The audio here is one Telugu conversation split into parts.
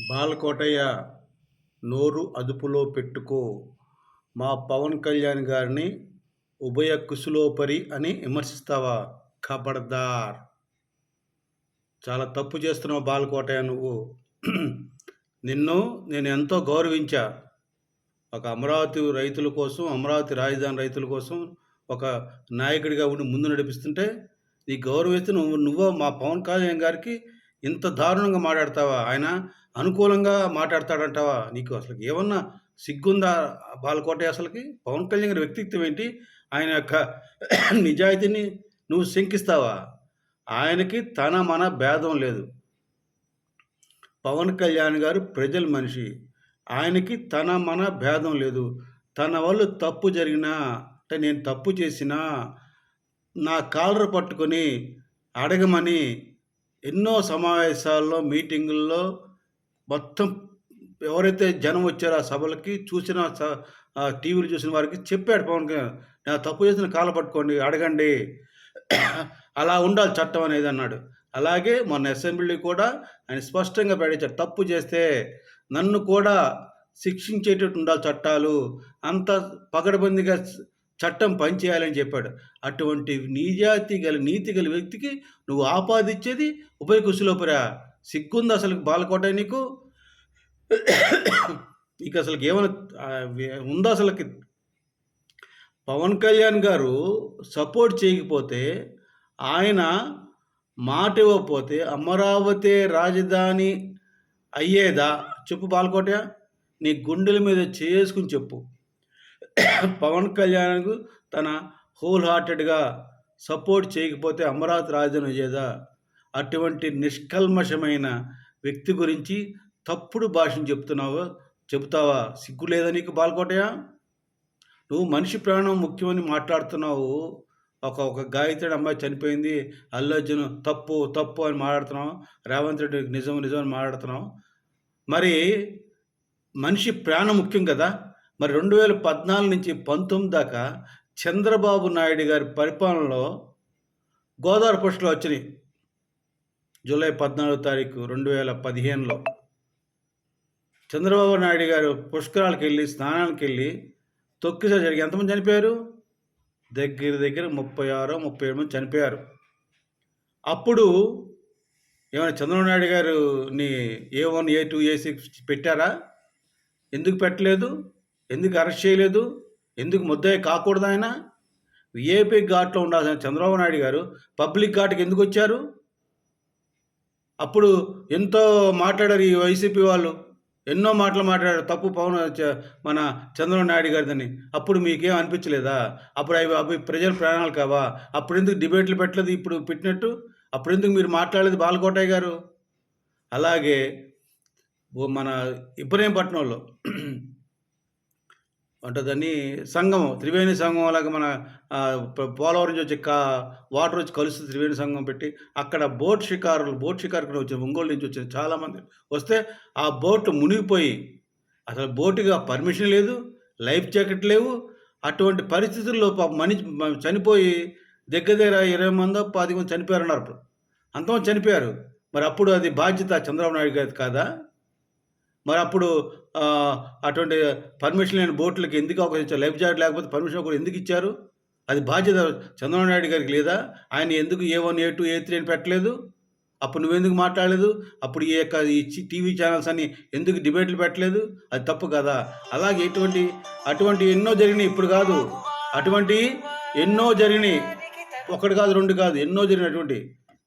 బాలకోటయ్య నోరు అదుపులో పెట్టుకో. మా పవన్ కళ్యాణ్ గారిని ఉభయ కుశలోపరి అని విమర్శిస్తావా? ఖబర్దార్ చాలా తప్పు చేస్తున్నావు బాలకోటయ్య నువ్వు. నిన్ను నేను ఎంతో గౌరవించా. ఒక అమరావతి రైతుల కోసం అమరావతి రాజధాని రైతుల కోసం ఒక నాయకుడిగా ఉండి ముందు నడిపిస్తుంటే నీ గౌరవిస్తే నువ్వు నువ్వు మా పవన్ కళ్యాణ్ గారికి ఇంత దారుణంగా మాట్లాడతావా? ఆయన అనుకూలంగా మాట్లాడతాడంటావా? నీకు అసలు ఏమన్నా సిగ్గుందా బాలకోట అసలుకి? పవన్ కళ్యాణ్ గారి వ్యక్తిత్వం ఏంటి? ఆయన యొక్క నిజాయితీని నువ్వు శంకిస్తావా? ఆయనకి తన మన భేదం లేదు. పవన్ కళ్యాణ్ గారు ప్రజల మనిషి. ఆయనకి తన మన భేదం లేదు. తన వాళ్ళు తప్పు జరిగినా అంటే నేను తప్పు చేసినా నా కాలర్ పట్టుకొని అడగమని ఎన్నో సమావేశాల్లో మీటింగుల్లో మొత్తం ఎవరైతే జనం వచ్చారో ఆ సభలకి చూసిన స- టీవీలు చూసిన వారికి చెప్పాడు పవన్ కళ్యాణ్ తప్పు చేసిన కాలు పట్టుకోండి అడగండి. అలా ఉండాలి చట్టం అనేది అన్నాడు. అలాగే మొన్న అసెంబ్లీ కూడా ఆయన స్పష్టంగా ప్రకటించారు తప్పు చేస్తే నన్ను కూడా శిక్షించేటట్టు ఉండాలి చట్టాలు. అంత పగడబందిగా చట్టం పనిచేయాలని చెప్పాడు. అటువంటి నీజాతి గల నీతి గల వ్యక్తికి నువ్వు ఆపాదిచ్చేది ఉభయ కుశలోపరా సిగ్గుంది అసలు బాలకోట నీకు? ఇక అసలు ఏమైనా ఉందా అసలుకి? పవన్ కళ్యాణ్ గారు సపోర్ట్ చేయకపోతే ఆయన మాట ఇవ్వకపోతే అమరావతి రాజధాని అయ్యేదా? చెప్పు బాలకోట నీ గుండెల మీద చేసుకుని చెప్పు. పవన్ కళ్యాణ్కు తన హోల్ హార్టెడ్గా సపోర్ట్ చేయకపోతే అమరావతి రాజధాని అయ్యేదా? అటువంటి నిష్కల్మషమైన వ్యక్తి గురించి తప్పుడు భాషను చెప్తున్నావు? చెబుతావా? సిగ్గు లేదా నీకు బాలకోటయ్య? నువ్వు మనిషి ప్రాణం ముఖ్యమని మాట్లాడుతున్నావు. ఒక ఒక గాయత్రి అమ్మాయి చనిపోయింది. అల్లు అర్జున్ తప్పు తప్పు అని మాట్లాడుతున్నావు. రేవంత్ రెడ్డి నిజం నిజం అని మాట్లాడుతున్నావు. మరి మనిషి ప్రాణం ముఖ్యం కదా? మరి రెండు వేల పద్నాలుగు నుంచి పంతొమ్మిది దాకా చంద్రబాబు నాయుడు గారి పరిపాలనలో గోదావరి పుష్కరాలు వచ్చినాయి. జూలై పద్నాలుగో తారీఖు రెండు వేల పదిహేనులో. చంద్రబాబు నాయుడు గారు పుష్కరాలకు వెళ్ళి స్నానానికి వెళ్ళి తొక్కిసారి జరిగి ఎంతమంది చనిపోయారు? దగ్గర దగ్గర ముప్పై ఆరో ముప్పై ఏడు మంది చనిపోయారు. అప్పుడు ఏమైనా Chandrababu Naidu గారుని A one A two A six పెట్టారా? ఎందుకు పెట్టలేదు? ఎందుకు అరెస్ట్ చేయలేదు? ఎందుకు ముద్దయ్య కాకూడదు ఆయన? ఏపీ ఘాట్లో ఉండాల్సిన చంద్రబాబు నాయుడు గారు పబ్లిక్ ఘాట్కి ఎందుకు వచ్చారు? అప్పుడు ఎంతో మాట్లాడారు ఈ వైసీపీ వాళ్ళు. ఎన్నో మాటలు మాట్లాడారు. తప్పు పవన్ మన చంద్రబాబు నాయుడు గారిదని. అప్పుడు మీకేం అనిపించలేదా? అప్పుడు అవి అవి ప్రజల ప్రాణాలు కావా? అప్పుడు ఎందుకు డిబేట్లు పెట్టలేదు ఇప్పుడు పెట్టినట్టు? అప్పుడు ఎందుకు మీరు మాట్లాడలేదు బాలకోటయ్య గారు? అలాగే మన ఇబ్రహీంపట్నంలో అంటే దాన్ని సంగమం త్రివేణి సంగమం లాగా మన పోలవరం నుంచి వచ్చి కా వాటర్ వచ్చి కలుస్తుంది త్రివేణి సంగమం పెట్టి అక్కడ బోట్ షికారులు బోట్ షికారులు వచ్చిన ఒంగోలు నుంచి వచ్చిన చాలామంది వస్తే ఆ బోట్ మునిగిపోయి అసలు బోటుగా పర్మిషన్ లేదు లైఫ్ జాకెట్ లేవు అటువంటి పరిస్థితుల్లో మనిషి చనిపోయి దగ్గర దగ్గర ఇరవై మందో పది మంది చనిపోయారన్నారు అప్పుడు అంతమంది చనిపోయారు. మరి అప్పుడు అది బాధ్యత చంద్రబాబు నాయుడు గారి కాదా? మరి అప్పుడు అటువంటి పర్మిషన్ లేని బోట్లకి ఎందుకు అవకాశం లైఫ్ జాకెట్ లేకపోతే పర్మిషన్ కూడా ఎందుకు ఇచ్చారు? అది బాధ్యత చంద్రబాబు నాయుడు గారికి లేదా? ఆయన ఎందుకు A one A two A three అని పెట్టలేదు? అప్పుడు నువ్వెందుకు మాట్లాడలేదు? అప్పుడు ఈ యొక్క ఈ టీవీ ఛానల్స్ అని ఎందుకు డిబేట్లు పెట్టలేదు? అది తప్పు కదా. అలాగే ఇటువంటి అటువంటి ఎన్నో జరిగినాయి. ఇప్పుడు కాదు. అటువంటి ఎన్నో జరిగినాయి. ఒకటి కాదు రెండు కాదు. ఎన్నో జరిగినటువంటి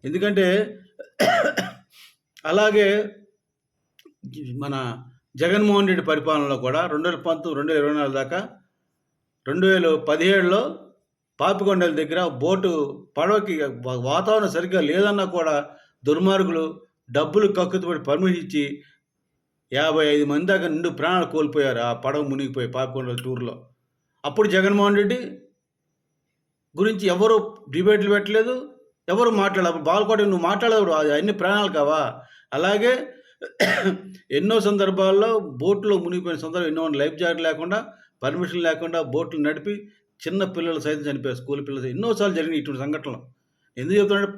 ఎందుకంటే అలాగే మన జగన్మోహన్ రెడ్డి పరిపాలనలో కూడా రెండు వేల పంతొమ్మిది రెండు వేల ఇరవై నాలుగు దాకా రెండు వేల పదిహేడులో పాపికొండల దగ్గర బోటు పడవకి వాతావరణం సరిగ్గా లేదన్నా కూడా దుర్మార్గులు డబ్బులు కక్కుతుపడి పర్మిషన్ ఇచ్చి యాభై ఐదు మంది దాకా నిండు ప్రాణాలు కోల్పోయారు ఆ పడవ మునిగిపోయి పాపికొండల టూర్లో. అప్పుడు జగన్మోహన్ రెడ్డి గురించి ఎవరు డిబేట్లు పెట్టలేదు ఎవరు మాట్లాడారు బాలకోట నువ్వు మాట్లాడేవాడు అది అన్ని ప్రాణాలు కావా? అలాగే ఎన్నో సందర్భాల్లో బోట్లో మునిగిపోయిన సందర్భం ఎన్నో లైఫ్ జాకెట్ లేకుండా పర్మిషన్ లేకుండా బోట్లు నడిపి చిన్న పిల్లలు సైతం చనిపోయారు స్కూల్ పిల్లలు ఎన్నోసార్లు జరిగిన ఇటువంటి సంఘటనలు. ఎందుకు చెప్తున్నాడు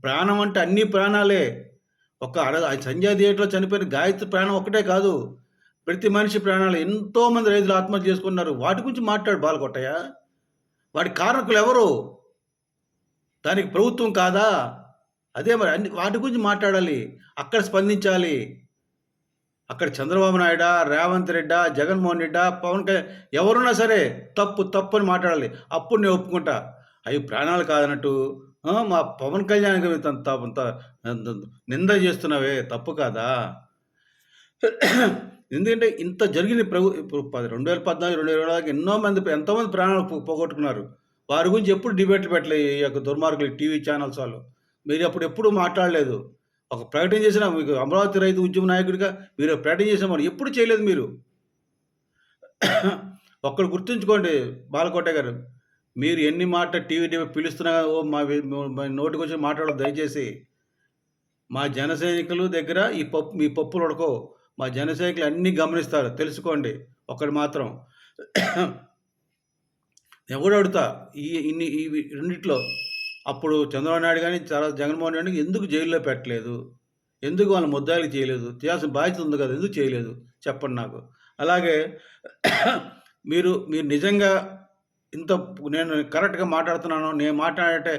ప్రాణం అంటే అన్ని ప్రాణాలే. ఒక అర సంజయ్ థియేటర్లో చనిపోయిన గాయత్రి ప్రాణం ఒకటే కాదు. ప్రతి మనిషి ప్రాణాలు ఎంతోమంది రైతులు ఆత్మహత్య చేసుకున్నారు. వాటి గురించి మాట్లాడు బాలకొట్టయ్య. వాటి కారకులు ఎవరు? దానికి ప్రభుత్వం కాదా? అదే మరి అన్ని వాటి గురించి మాట్లాడాలి. అక్కడ స్పందించాలి. అక్కడ చంద్రబాబు నాయుడా రేవంత్ రెడ్డా జగన్మోహన్ రెడ్డా పవన్ కళ్యాణ్ ఎవరున్నా సరే తప్పు తప్పు అని మాట్లాడాలి. అప్పుడు నేను ఒప్పుకుంటా. అవి ప్రాణాలు కాదన్నట్టు మా పవన్ కళ్యాణ్ గారి నింద చేస్తున్నావే తప్పు కాదా? ఎందుకంటే ఇంత జరిగింది ప్రభు ఇప్పుడు పది రెండు వేల పద్నాలుగు రెండు వేల ఇరవై ఎన్నో మంది ఎంతోమంది ప్రాణాలు పోగొట్టుకున్నారు. వారి గురించి ఎప్పుడు డిబేట్లు పెట్టలే ఈ యొక్క దుర్మార్గులు టీవీ ఛానల్స్ వాళ్ళు. మీరు అప్పుడు ఎప్పుడు మాట్లాడలేదు. ఒక ప్రకటన చేసిన మీకు అమరావతి రైతు ఉద్యమ నాయకుడిగా మీరు ప్రకటన చేసిన వారు ఎప్పుడు చేయలేదు మీరు. ఒక్కడు గుర్తుంచుకోండి బాలకోట గారు మీరు ఎన్ని మాట టీవీ టీవీ పిలుస్తున్నా ఓ మా నోటికి వచ్చి మాట్లాడదు దయచేసి. మా జనసైనికులు దగ్గర ఈ పప్పు మీ పప్పులు ఉడకో. మా జన సైనికులు అన్నీ గమనిస్తారు తెలుసుకోండి ఒక్కడు మాత్రం. ఎవడు అడుగుతా? ఈ ఇన్ని ఈ రెండిట్లో అప్పుడు చంద్రబాబు నాయుడు కానీ చాలా జగన్మోహన్ రెడ్డి ఎందుకు జైల్లో పెట్టలేదు? ఎందుకు వాళ్ళ ముద్దాయిలు చేయలేదు? చేయాల్సిన బాధ్యత ఉంది కదా ఎందుకు చేయలేదు? చెప్పండి నాకు. అలాగే మీరు మీరు నిజంగా ఇంత నేను కరెక్ట్గా మాట్లాడుతున్నాను నేను మాట్లాడే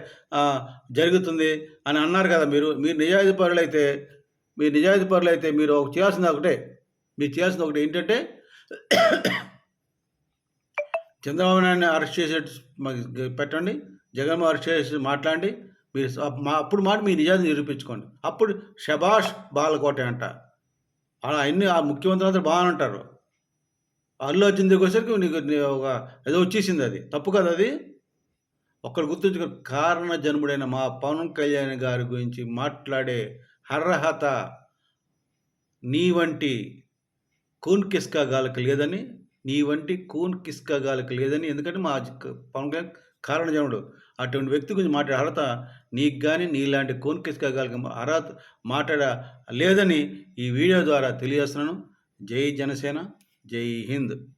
జరుగుతుంది అని అన్నారు కదా మీరు. మీరు నిజాయితీ పరులైతే మీరు నిజాయితీ పరులైతే మీరు ఒక చేయాల్సింది ఒకటే. మీరు చేయాల్సింది ఒకటి. ఏంటంటే చంద్రబాబు నాయుడిని అరెస్ట్ చేసే పెట్టండి. జగన్మోహన్ చేసి మాట్లాడండి మీరు మా అప్పుడు మాట మీ నిజాన్ని నిరూపించుకోండి. అప్పుడు శభాష్ బాలకోటే అంట. అలా అన్ని ఆ ముఖ్యమంత్రి అందరూ బాగానే అంటారు అల్లు అర్జున్ దగ్గరికి నీకు నీ ఒక ఏదో వచ్చేసింది అది. తప్పు కదా అది. ఒక్కరు గుర్తుంచుకో కారణ జన్ముడైన మా పవన్ కళ్యాణ్ గారి గురించి మాట్లాడే అర్హత నీ వంటి కూన్ కిస్కా గాలకు లేదని నీ వంటి కూన్ కిస్కా గాలకు లేదని ఎందుకంటే మా పవన్ కళ్యాణ్ కారణజనుడు. అటువంటి వ్యక్తి గురించి మాట్లాడే అర్హత నీకు కానీ నీలాంటి కూన్ అర్హత మాట్లాడ లేదని ఈ వీడియో ద్వారా తెలియజేస్తున్నాను. జై జనసేన జై హింద్.